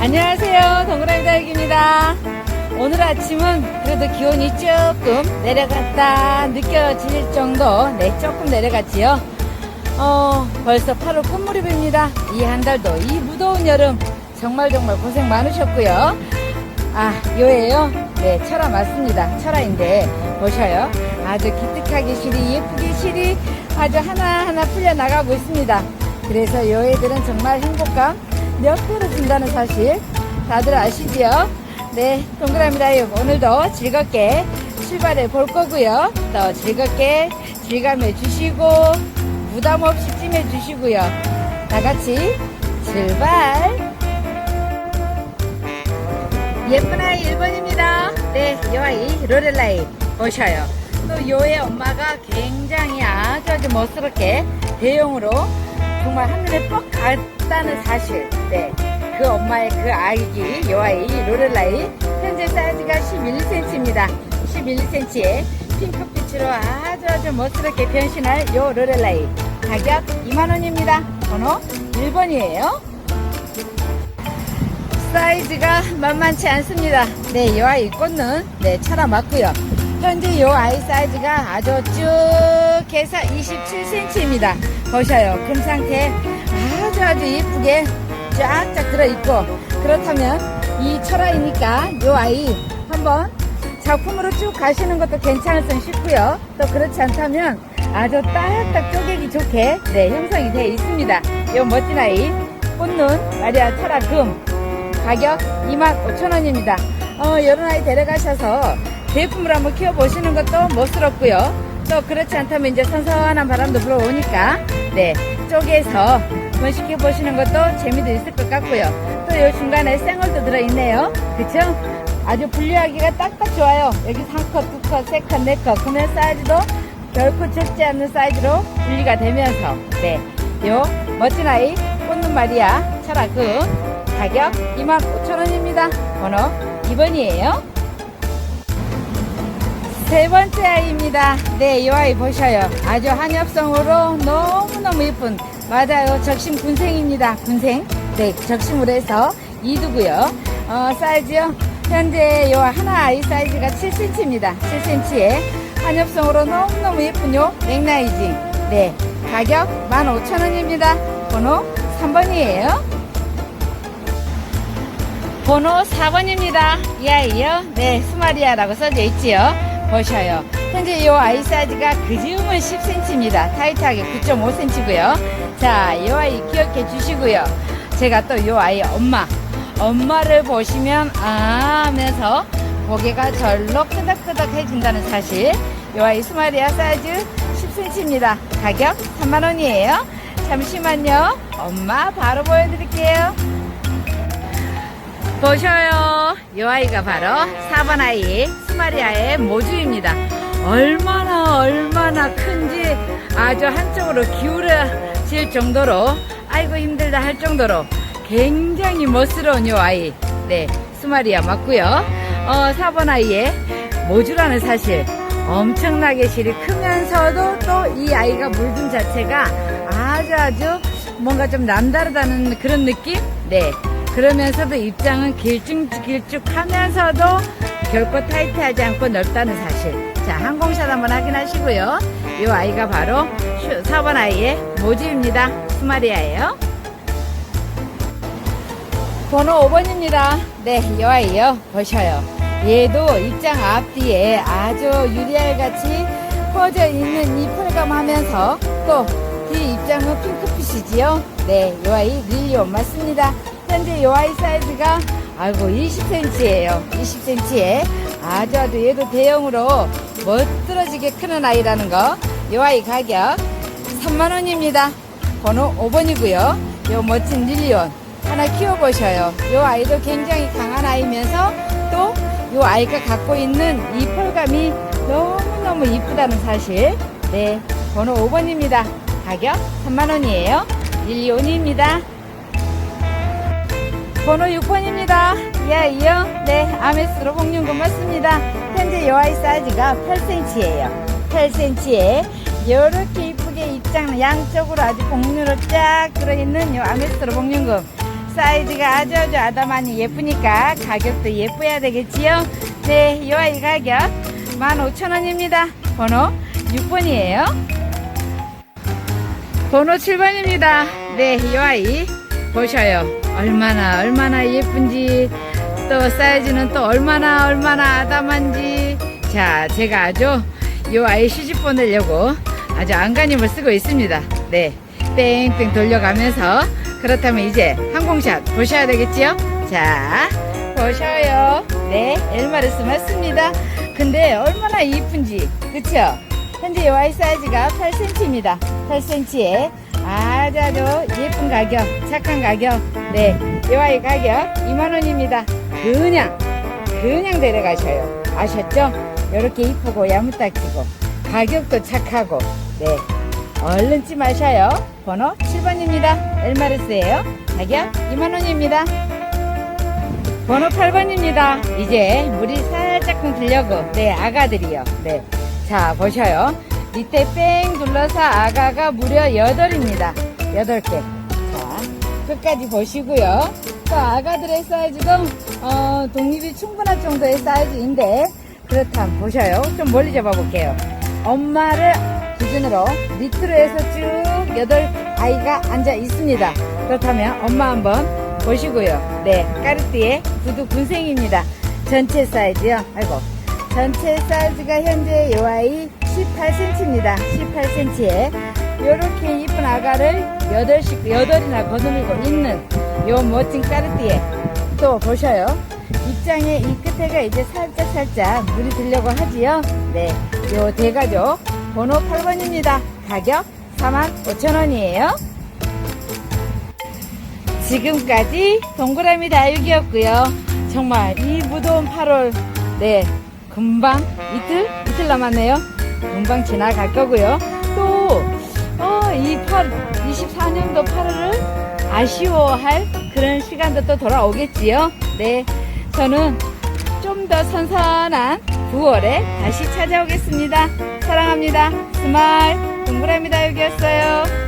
안녕하세요. 동그라미 다육입니다. 오늘 아침은 그래도 기온이 조금 내려갔다 느껴질 정도, 네, 조금 내려갔지요. 어, 벌써 8월 끝무렵입니다. 이 한 달도 이 무더운 여름 정말 정말 고생 많으셨고요. 아, 요예요? 네, 철화 맞습니다. 철화인데, 보셔요. 아주 기특하게 실이, 예쁘게 실이 아주 하나하나 풀려나가고 있습니다. 그래서 요 애들은 정말 행복감 몇 배로 준다는 사실 다들 아시지요? 네, 동그라미 다육 오늘도 즐겁게 출발해 볼 거고요. 또 즐겁게 즐감해 주시고 부담 없이 찜해 주시고요. 다 같이 출발! 예쁜 아이 1번입니다. 네, 이 아이 로렐라이 보셔요. 또 요의 엄마가 굉장히 아주 아주 멋스럽게 대형으로 정말 하늘에 뻑 갔다는 사실. 네, 그 엄마의 그 아기 요 아이 로렐라이 현재 사이즈가 11cm입니다. 11cm에 핑크빛으로 아주 아주 멋스럽게 변신할 요 로렐라이 가격 2만원입니다. 번호 1번이에요. 사이즈가 만만치 않습니다. 네, 이 아이 꽃는 네, 차라 맞고요. 현재 이 아이 사이즈가 아주 쭉 해서 27cm입니다. 보셔요. 금 상태 아주 아주 이쁘게 쫙쫙 들어있고 그렇다면 이 철아이니까 이 아이 한번 작품으로 쭉 가시는 것도 괜찮을까 싶고요. 또 그렇지 않다면 아주 딱딱 쪼개기 좋게 네, 형성이 되어 있습니다. 이 멋진 아이 꽃눈 마리아 철아 금 가격 25,000원입니다. 어, 이런 아이 데려가셔서 대품을 한번 키워보시는 것도 멋스럽고요. 또 그렇지 않다면 이제 선선한 바람도 불어오니까 네 쪼개서 한번 시켜보시는 것도 재미도 있을 것 같고요. 또 이 중간에 생얼도 들어있네요. 그쵸? 아주 분리하기가 딱딱 좋아요. 여기 3컷, 2컷, 3컷, 4컷 구매 사이즈도 결코 적지 않는 사이즈로 분리가 되면서 네, 요 멋진 아이 꽃눈 마리아 철학금 가격 25,000원입니다. 번호 2번이에요. 세 번째 아이입니다. 네, 이 아이 보셔요. 아주 한엽성으로 너무너무 예쁜, 맞아요. 적심 군생입니다. 군생. 네, 적심으로 해서 2두고요. 어, 사이즈요. 현재 요 하나 아이 사이즈가 7cm입니다. 7cm에 한엽성으로 너무너무 예쁜 요 맥라이징. 네, 가격 15,000원입니다. 번호 3번이에요. 번호 4번입니다. 이 아이요. 네, 스마리아라고 써져 있지요. 보셔요. 현재 이 아이 사이즈가 그지음은 10cm입니다. 타이트하게 9.5cm고요. 자, 이 아이 기억해 주시고요. 제가 또 이 아이 엄마, 엄마를 보시면 아 하면서 고개가 절로 끄덕끄덕 해진다는 사실. 이 아이 스마리아 사이즈 10cm입니다. 가격 3만원이에요. 잠시만요. 엄마 바로 보여드릴게요. 보셔요. 이 아이가 바로 4번 아이 스마리아의 모주입니다. 얼마나 얼마나 큰지 아주 한쪽으로 기울어질 정도로 아이고 힘들다 할 정도로 굉장히 멋스러운 이 아이. 네, 스마리아 맞고요. 어, 4번 아이의 모주라는 사실 엄청나게 실이 크면서도 또 이 아이가 물든 자체가 아주 아주 뭔가 좀 남다르다는 그런 느낌? 네. 그러면서도 입장은 길쭉길쭉하면서도 결코 타이트하지 않고 넓다는 사실. 자, 항공샷 한번 확인하시고요. 이 아이가 바로 4번 아이의 모지입니다. 스마리아예요. 번호 5번입니다. 네, 이 아이요. 보셔요. 얘도 입장 앞뒤에 아주 유리알 같이 퍼져 있는 이 펄감 하면서 또 뒤 입장은 핑크빛이지요. 네, 이 아이 릴리온 맞습니다. 현재 요 아이 사이즈가 아이고 20cm예요. 20cm에 아주 아주 얘도 대형으로 멋들어지게 크는 아이라는 거. 요 아이 가격 3만 원입니다. 번호 5번이고요. 요 멋진 릴리온 하나 키워보셔요. 요 아이도 굉장히 강한 아이면서 또 요 아이가 갖고 있는 이 펄감이 너무너무 이쁘다는 사실. 네, 번호 5번입니다. 가격 3만 원이에요. 릴리온입니다. 번호 6번입니다. 이 아이요. 네, 아메스로 복륜금 맞습니다. 현재 이 아이 사이즈가 8cm예요. 8cm에 이렇게 이쁘게 입장 양쪽으로 아주 복륜으로 쫙 들어있는 이 아메스로 복륜금 사이즈가 아주 아주 아담하니 예쁘니까 가격도 예뻐야 되겠지요? 네, 이 아이 가격 15,000원입니다. 번호 6번이에요. 번호 7번입니다. 네, 이 아이 보셔요. 얼마나 얼마나 예쁜지 또 사이즈는 또 얼마나 얼마나 아담한지 자, 제가 아주 이 아이 시집 보내려고 아주 안간힘을 쓰고 있습니다. 네, 뺑뺑 돌려가면서 그렇다면 이제 항공샷 보셔야 되겠지요? 자, 보셔요. 네, 엘마르스 맞습니다. 근데 얼마나 이쁜지, 그쵸? 현재 이 아이 사이즈가 8cm입니다. 8cm에 아주 아주 예쁜 가격, 착한 가격. 네, 이 아이 가격 2만원입니다. 그냥, 그냥 데려가셔요. 아셨죠? 이렇게 이쁘고 야무딱지고, 가격도 착하고, 네. 얼른 찜하셔요. 번호 7번입니다. 엘마르스예요. 가격 2만원입니다. 번호 8번입니다. 이제 물이 살짝금 들려고, 네, 아가들이요. 네. 자, 보셔요. 밑에 뺑 둘러서 아가가 무려 8입니다. 8개. 자, 끝까지 보시고요. 또 아가들의 사이즈도, 어, 독립이 충분할 정도의 사이즈인데, 그렇다 면 보셔요. 좀 멀리 잡아볼게요. 엄마를 기준으로 밑으로 해서 쭉 8 아이가 앉아 있습니다. 그렇다면 엄마 한번 보시고요. 네, 까르띠에 구두 군생입니다. 전체 사이즈요. 아이고. 전체 사이즈가 현재 요 아이 18cm입니다. 18cm에 요렇게 이쁜 아가를 8씩, 8이나 거느리고 있는 요 멋진 까르띠에 또 보셔요. 입장의 이 끝에가 이제 살짝 살짝 물이 들려고 하지요. 네, 요 대가족 번호 8번입니다. 가격 45,000원이에요. 지금까지 동그라미 다육이었고요. 정말 이 무더운 8월 네 금방 이틀 이틀 남았네요. 금방 지나갈 거고요. 또이 8, 24년도 8월을 아쉬워할 그런 시간도 또 돌아오겠지요. 네, 저는 좀 더 선선한 9월에 다시 찾아오겠습니다. 사랑합니다. 스마일 동그라미 다육이었어요.